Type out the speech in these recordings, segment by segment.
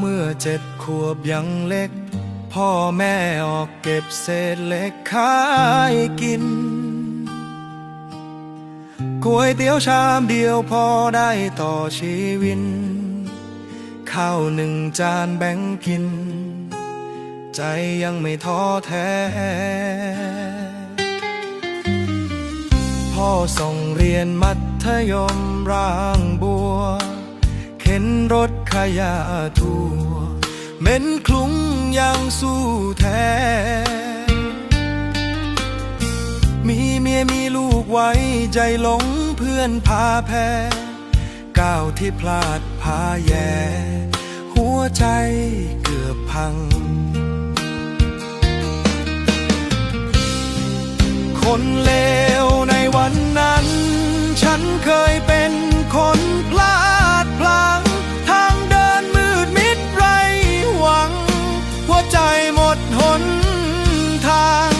เมื่อเจ็ดขวบยังเล็ก พ่อแม่ออกเก็บเศษเหล็กขายกินก๋วยเตี๋ยวชามเดียวพอได้ต่อชีวิตข้าวหนึ่งจานแบ่งกิน ใจยังไม่ท้อแท้ พ่อส่งเรียนมัธยมร่างบัว เข็นรถ ขยะทั่วเหม็นคลุ้งยังสู้แท้ มีเมียมีลูกไว้ใจหลงเพื่อนพาแพ้ก้าวที่พลาดพาแย่ หัวใจเกือบพัง คนเลวในวันนั้น ฉันเคยเป็น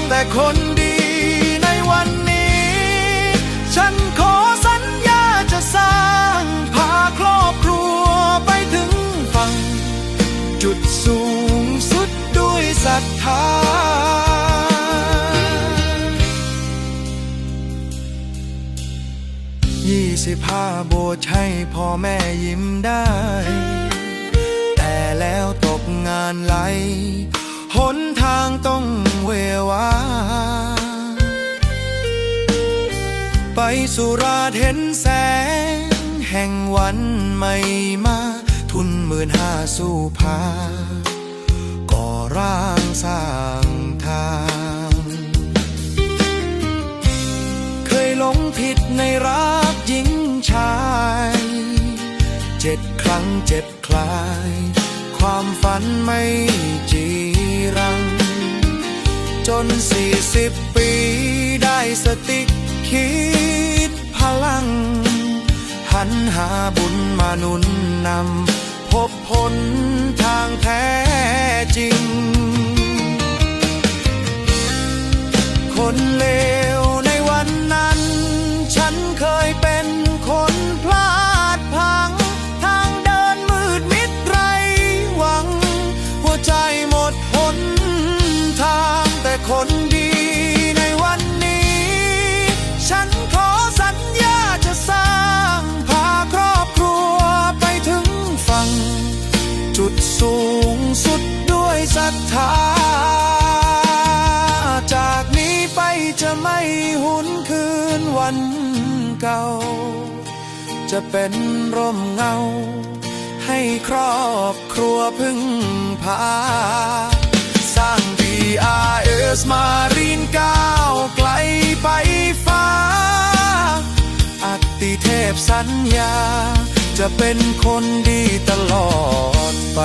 แต่คนดีในวันนี้ ฉันขอสัญญาจะสร้างพาครอบครัวไปถึงฝั่ง จุดสูงสุดด้วยศรัทธายี่สิบห้าโบสถ์ให้พ่อแม่ยิ้มได้ แต่แล้วตกงานไหล สุราเห็นแสง แห่งวันไม่มา ทุนหมื่นห้าสู้พาก่อร่างสร้างทาง เคยหลงผิดในรักหญิงชาย เจ็ดครั้งเจ็บคลาย ความฝันไม่จีรัง จนสี่สิบปีได้สติคิด ง หันหาบุญมาหนุนนำ พบผลทางแท้จริง คนเล ไม่หุนคืนวันเก่า จะเป็นร่มเงา ให้ครอบครัวพึ่งพา สร้าง BRS มารีนก้าวไกลไปฟ้า อัติเทพสัญญา จะเป็นคนดีตลอดไป